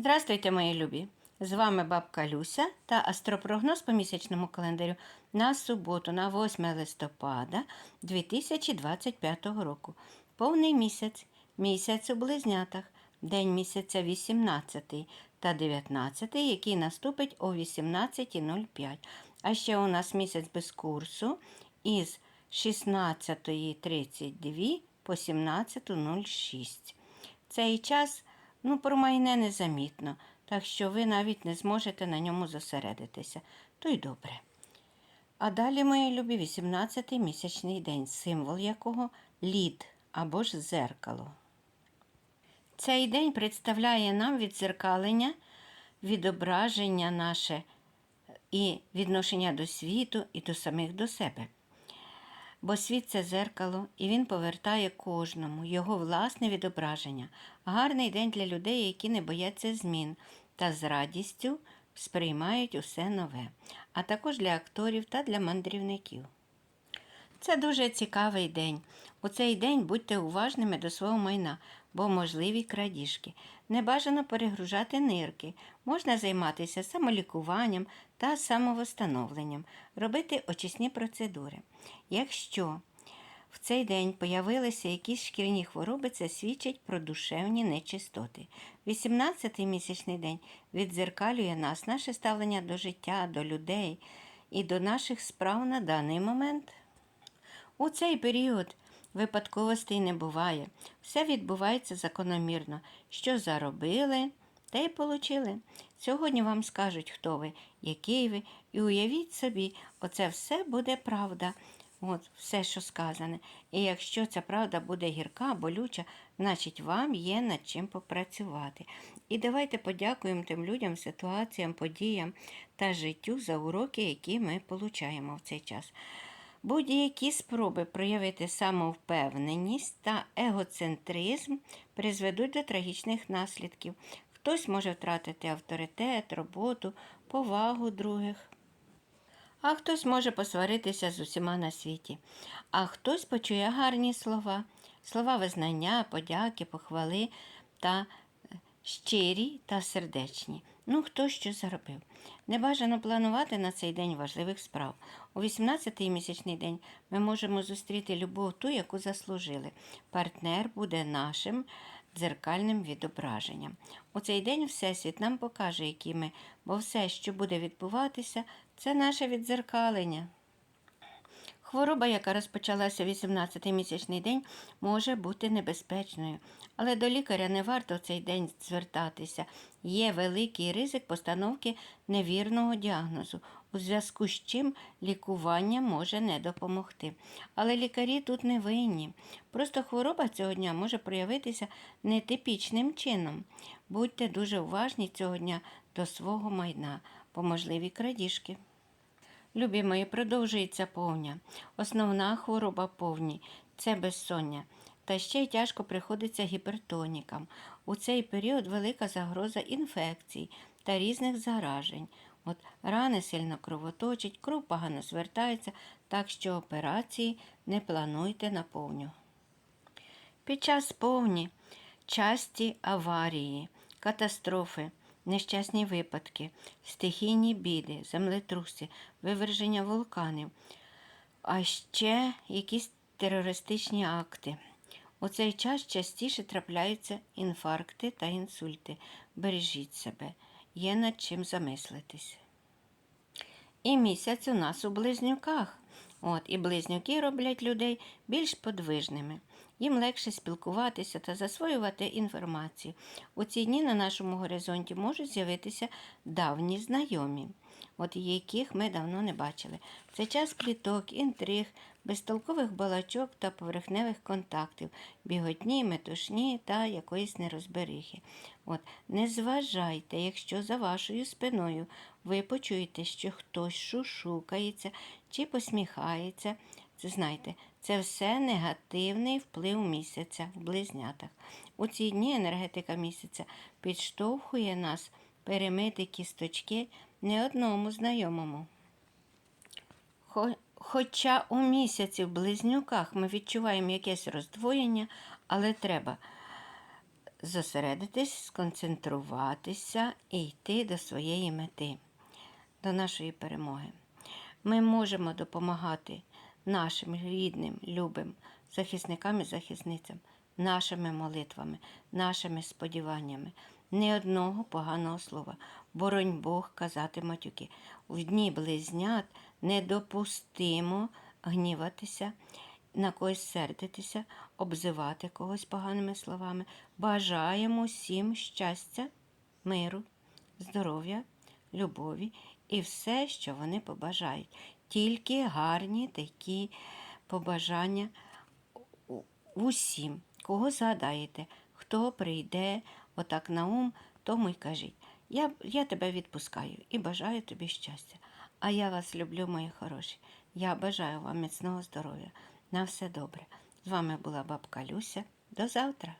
Здравствуйте, мої любі! З вами бабка Люся та астропрогноз по місячному календарю на суботу, на 8 листопада 2025 року. Повний місяць, місяць у близнятах, день місяця 18 та 19, який наступить о 18.05. А ще у нас місяць без курсу із 16.32 по 17.06. Цей час ну, промайне незамітно, так що ви навіть не зможете на ньому зосередитися. То й добре. А далі, мої любі, 18-й місячний день, символ якого лід або ж зеркало. Цей день представляє нам відзеркалення, відображення наше і відношення до світу і до самих до себе. Бо світ це зеркало, і він повертає кожному його власне відображення. Гарний день для людей, які не бояться змін та з радістю сприймають усе нове, а також для акторів та для мандрівників. Це дуже цікавий день. У цей день будьте уважними до свого майна, бо можливі крадіжки. Не бажано перегружати нирки. Можна займатися самолікуванням та самовстановленням, робити очисні процедури. Якщо в цей день появилися якісь шкірні хвороби, це свідчить про душевні нечистоти. 18-й місячний день віддзеркалює нас, наше ставлення до життя, до людей і до наших справ на даний момент. У цей період випадковостей не буває. Все відбувається закономірно. Що заробили, те й получили. Сьогодні вам скажуть, хто ви, який ви, і уявіть собі, оце все буде правда. От все, що сказане. І якщо ця правда буде гірка, болюча, значить вам є над чим попрацювати. І давайте подякуємо тим людям, ситуаціям, подіям та життю за уроки, які ми получаємо в цей час. Будь-які спроби проявити самовпевненість та егоцентризм призведуть до трагічних наслідків. Хтось може втратити авторитет, роботу, повагу других. А хтось може посваритися з усіма на світі, а хтось почує гарні слова, слова визнання, подяки, похвали та е, щирі та сердечні. Ну, хто що заробив. Не бажано планувати на цей день важливих справ. У 18-й місячний день ми можемо зустріти любов ту, яку заслужили. Партнер буде нашим дзеркальним відображенням. У цей день Всесвіт нам покаже, які ми, бо все, що буде відбуватися, це наше віддзеркалення. Хвороба, яка розпочалася 18-й місячний день, може бути небезпечною, але до лікаря не варто в цей день звертатися. Є великий ризик постановки невірного діагнозу, у зв'язку з чим лікування може не допомогти. Але лікарі тут не винні. Просто хвороба цього дня може проявитися нетипічним чином. Будьте дуже уважні цього дня до свого майна, по можливі крадіжки. Любі мої, продовжується повня. Основна хвороба повні це безсоння. Та ще й тяжко приходиться гіпертонікам. У цей період велика загроза інфекцій та різних заражень. От рани сильно кровоточать, кров погано звертається, так що операції не плануйте на повню. Під час повні часті аварії, катастрофи, нещасні випадки, стихійні біди, землетруси, виверження вулканів, а ще якісь терористичні акти. У цей час частіше трапляються інфаркти та інсульти. Бережіть себе, є над чим замислитись. І місяць у нас у близнюках. От, І близнюки роблять людей більш подвижними. Їм легше спілкуватися та засвоювати інформацію. У ці дні на нашому горизонті можуть з'явитися давні знайомі, от яких ми давно не бачили. Це час пліток, інтриг, безтолкових балачок та поверхневих контактів, біготні, метушні та якоїсь нерозберихи. От, Не зважайте, якщо за вашою спиною ви почуєте, що хтось шушукається чи посміхається. Це знайте, це все негативний вплив місяця в близнятах. У ці дні енергетика місяця підштовхує нас перемити кісточки не одному знайомому. Хо- Хоча у місяці в близнюках ми відчуваємо якесь роздвоєння, але треба зосередитись, сконцентруватися і йти до своєї мети, до нашої перемоги. Ми можемо допомагати нашим рідним, любим захисникам і захисницям, нашими молитвами, нашими сподіваннями. Ні одного поганого слова. Боронь Бог казати матюки. В дні близнят недопустимо гніватися, на когось сердитися, обзивати когось поганими словами. Бажаємо всім щастя, миру, здоров'я, любові і все, що вони побажають. Тільки гарні такі побажання усім, кого згадаєте, хто прийде отак на ум, тому й кажіть. Я, я тебе відпускаю і бажаю тобі щастя. А я вас люблю, мої хороші. Я бажаю вам міцного здоров'я. На все добре. З вами була бабка Люся. До завтра.